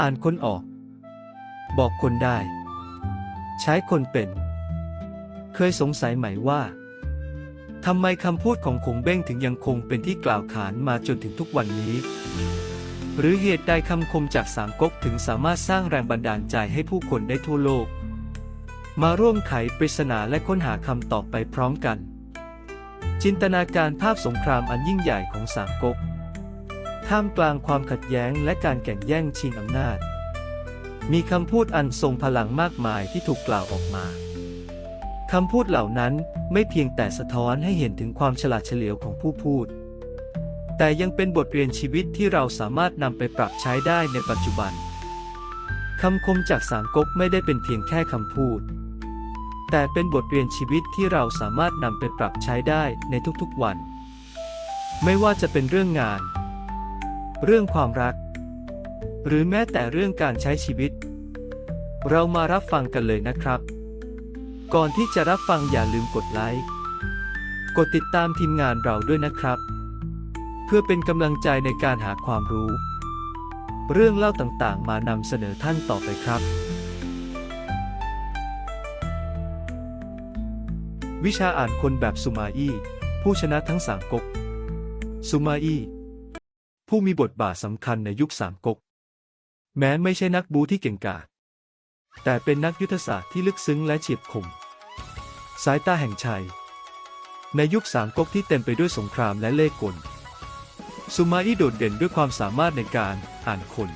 อ่านคนออก บอกคนได้ ใช้คนเป็น เคยสงสัยไหมว่าทำไมคำพูดของคงเบ้งถึงยังคงเป็นที่กล่าวขานมาจนถึงทุกวันนี้ หรือเหตุใดคำคมจากสามก๊กถึงสามารถสร้างแรงบันดาลใจให้ผู้คนได้ทั่วโลก มาร่วมไขปริศนาและค้นหาคำตอบไปพร้อมกัน จินตนาการภาพสงครามอันยิ่งใหญ่ของสามก๊ก ท่ามกลางความขัดแย้งและการแข่งแย่งชิงอำนาจ มีคำพูดอันทรงพลังมากมายที่ถูกกล่าวออกมาคำพูดเหล่านั้นไม่เพียงแต่สะท้อนให้เห็นถึงความฉลาดเฉลียวของผู้พูด แต่ยังเป็นบทเรียนชีวิตที่เราสามารถนำไปปรับใช้ได้ในปัจจุบันคำคมจากสามก๊กไม่ได้เป็นเพียงแค่คำพูด แต่เป็นบทเรียนชีวิตที่เราสามารถนำไปปรับใช้ได้ในทุกๆวัน ไม่ว่าจะเป็นเรื่องงาน เรื่องความรัก หรือแม้แต่เรื่องการใช้ชีวิต เรามารับฟังกันเลยนะครับ ก่อนที่จะรับฟังอย่าลืมกดไลค์ กดติดตามทีมงานเราด้วยนะครับ เพื่อเป็นกำลังใจในการหาความรู้ เรื่องเล่าต่างๆ มานำเสนอท่านต่อไปครับ วิชาอ่านคนแบบสุมาอี้ผู้ชนะทั้งสามก๊กสุมาอี้ ผู้มีบทบาทสำคัญในยุคสามก๊กแม้ไม่ใช่นักบูที่เก่งกาจแต่เป็นนักยุทธศาสตร์ที่ลึกซึ้งและเฉียบคม สายตาแห่งชัย ในยุคสามก๊กที่เต็มไปด้วยสงครามและเล่ห์กลสุมาอี้โดดเด่นด้วยความสามารถในการอ่านคน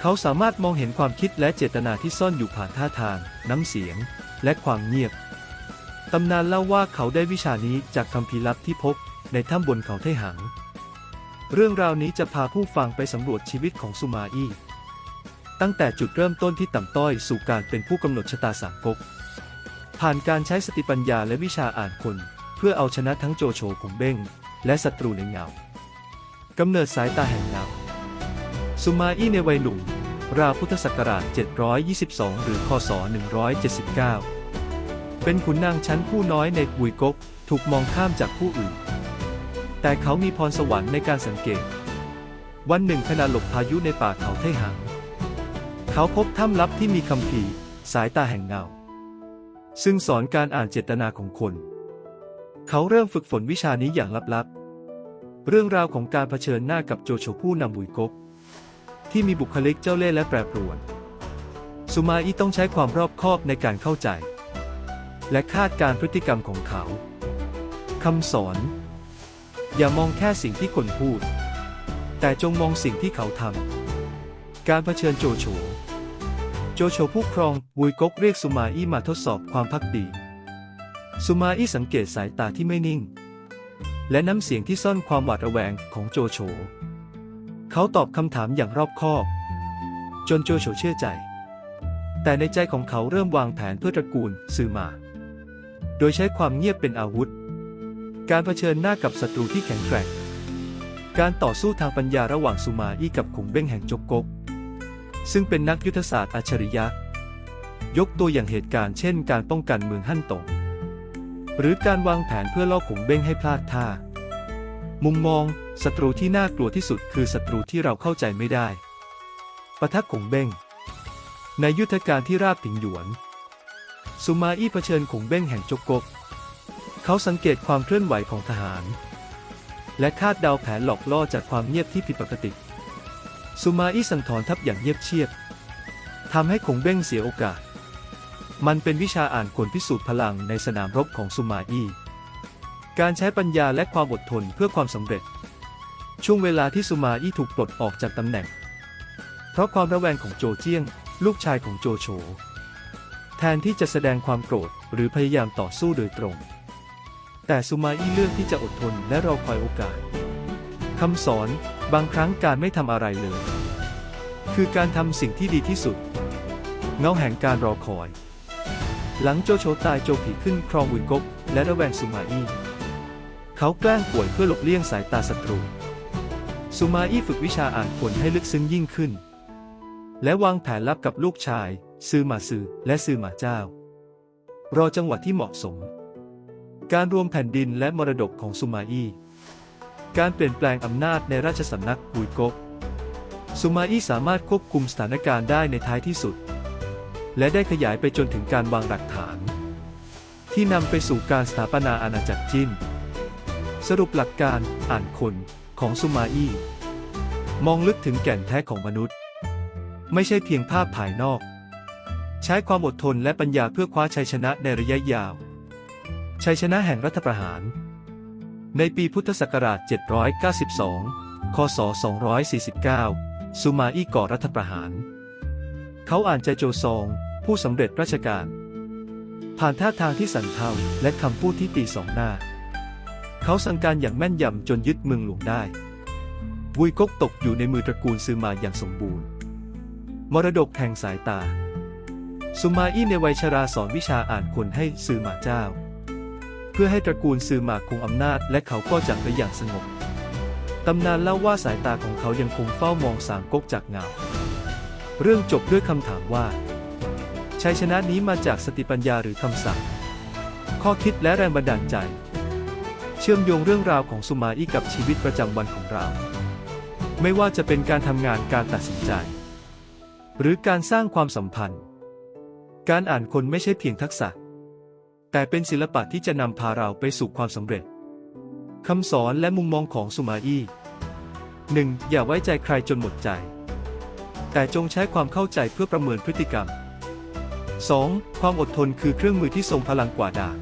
เขาสามารถมองเห็นความคิดและเจตนาที่ซ่อนอยู่ผ่านท่าทาง น้ำเสียง และความเงียบ ตำนานเล่าว่าเขาได้วิชานี้จากคัมภีร์ลับที่พบในถ้ำบนเขาไทหัง เรื่องราวนี้จะพาผู้ฟังไปสำรวจชีวิตของสุมาอี้ตั้งแต่จุดเริ่มต้นที่ต่ำต้อยสู่การเป็นผู้กำหนดชะตาสามก๊กผ่านการใช้สติปัญญาและวิชาอ่านคน เพื่อเอาชนะทั้งโจโฉคงเบ้ง และศัตรูในเงากำเนิดสายตาแห่งเงาสุมาอี้ในวัยหนุ่ม ราวพุทธศักราช 722 หรือคศ 179 เป็นขุนนางชั้นผู้น้อยในปุยก๊กถูกมองข้ามจากผู้อื่น แต่เขามีพรสวรรค์ในการสังเกต วันหนึ่งขณะหลบพายุในป่าเขาไทหัง เขาพบถ้ำลับที่มีคำภีสายตาแห่งเงา ซึ่งสอนการอ่านเจตนาของคน เขาเริ่มฝึกฝนวิชานี้อย่างลับๆ เรื่องราวของการเผชิญหน้ากับโจโฉผู้นำบุยก๊กที่มีบุคลิกเจ้าเล่ห์และแปรปรวน สุมาอี้ต้องใช้ความรอบคอบในการเข้าใจ และคาดการพฤติกรรมของเขาคำสอน อย่ามองแค่สิ่งที่คนพูด แต่จงมองสิ่งที่เขาทำ การเผชิญโจโฉ โจโฉผู้ครองวุยก๊กเรียกสุมาอี้มาทดสอบความพักดี สุมาอี้สังเกตสายตาที่ไม่นิ่ง และน้ำเสียงที่ซ่อนความหวาดระแวงของโจโฉ เขาตอบคำถามอย่างรอบคอบ จนโจโฉเชื่อใจ แต่ในใจของเขาเริ่มวางแผนเพื่อตระกูลซือมา โดยใช้ความเงียบเป็นอาวุธ การเผชิญหน้ากับศัตรูที่แข็งแกร่ง การต่อสู้ทางปัญญาระหว่างสุมาอี้กับขุงเบ้งแห่งจกกก ซึ่งเป็นนักยุทธศาสตร์อัจฉริยะ ยกตัวอย่างเหตุการณ์เช่น การป้องกันเมืองฮั่นตงหรือการวางแผนเพื่อล่อขุงเบ้งให้พลาดท่า มุมมองศัตรูที่น่ากลัวที่สุดคือศัตรูที่เราเข้าใจไม่ได้ปะทะขุงเบ้ง ในยุทธการที่ราบผิงหยวนสุมาอี้เผชิญขุงเบ้งแห่งจกกก เขาสังเกตความเคลื่อนไหวของทหาร และคาดเดาแผนหลอกล่อจากความเงียบที่ผิดปกติสุมาอี้สั่งถอนทัพอย่างเงียบเชียบทำให้คงเบ้งเสียโอกาส มันเป็นวิชาอ่านคนพิสูจน์พลังในสนามรบของสุมาอี้การใช้ปัญญาและความอดทนเพื่อความสำเร็จ ช่วงเวลาที่สุมาอี้ถูกปลดออกจากตำแหน่ง เพราะความระแวงของโจเจี้ยง ลูกชายของโจโฉแทนที่จะแสดงความโกรธหรือพยายามต่อสู้โดยตรง แต่สุมาอี้เลือกที่จะอดทนและรอคอยโอกาสคำสอนบางครั้งการไม่ทำอะไรเลย คือการทำสิ่งที่ดีที่สุด เงาแห่งการรอคอย หลังโจโฉตายโจผีขึ้นครองวินกกและระแวงสุมาอี้เขาแกล้งป่วยเพื่อหลบเลี่ยงสายตาศัตรูสุมาอี้ฝึกวิชาอ่านคนให้ลึกซึ้งยิ่งขึ้น และวางแผนลับกับลูกชาย ซือมาซือและซือมาเจ้า รอจังหวะที่เหมาะสม การรวมแผ่นดินและมรดกของสุมาอี้การเปลี่ยนแปลงอำนาจในราชสำนักกุยกกซูมาอี้สามารถควบคุมสถานการณ์ได้ในท้ายที่สุด และได้ขยายไปจนถึงการวางหลักฐาน ที่นำไปสู่การสถาปนาอาณาจักรจินสรุปหลักการอ่านคนของซูมาอี้มองลึกถึงแก่นแท้ของมนุษย์ ไม่ใช่เพียงภาพภายนอก ใช้ความอดทนและปัญญาเพื่อคว้าชัยชนะในระยะยาว ชัยชนะแห่งรัฐประหาร ในปีพุทธศักราช 792 คศ 249 ซูมาอี้ก่อรัฐประหาร เขาอ่านใจโจซอง ผู้สำเร็จราชการ ผ่านท่าทางที่สันเทาและคำพูดที่ตีสองหน้า เขาสั่งการอย่างแม่นยำจนยึดเมืองหลวงได้วุยก๊กตกอยู่ในมือตระกูลซือมาอย่างสมบูรณ์ มรดกแห่งสายตาซูมาอี้ในวัยชราสอนวิชาอ่านคนให้ซือมาเจ้า เพื่อให้ตระกูลซือมาคงอำนาจและเขาก็จากไปอย่างสงบตำนานเล่าว่าสายตาของเขายังคงเฝ้ามองสามก๊กจากเงา เรื่องจบด้วยคำถามว่า ชัยชนะนี้มาจากสติปัญญาหรือคำสั่ง ข้อคิดและแรงบันดาลใจ เชื่อมโยงเรื่องราวของสุมาอี้กับชีวิตประจำวันของเรา ไม่ว่าจะเป็นการทำงานการตัดสินใจ หรือการสร้างความสัมพันธ์ การอ่านคนไม่ใช่เพียงทักษะ แต่เป็นศิลปะที่จะนำพาเราไปสู่ความสำเร็จคำสอนและมุมมองของสุมาอี้ 1. อย่าไว้ใจใครจนหมดใจ แต่จงใช้ความเข้าใจเพื่อประเมินพฤติกรรม 2. ความอดทนคือเครื่องมือที่ทรงพลังกว่าดาบ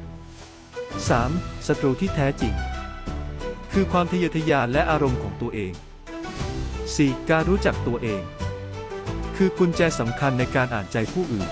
3. ศัตรูที่แท้จริง คือความทะเยอทะยานและอารมณ์ของตัวเอง 4. การรู้จักตัวเอง คือกุญแจสำคัญในการอ่านใจผู้อื่น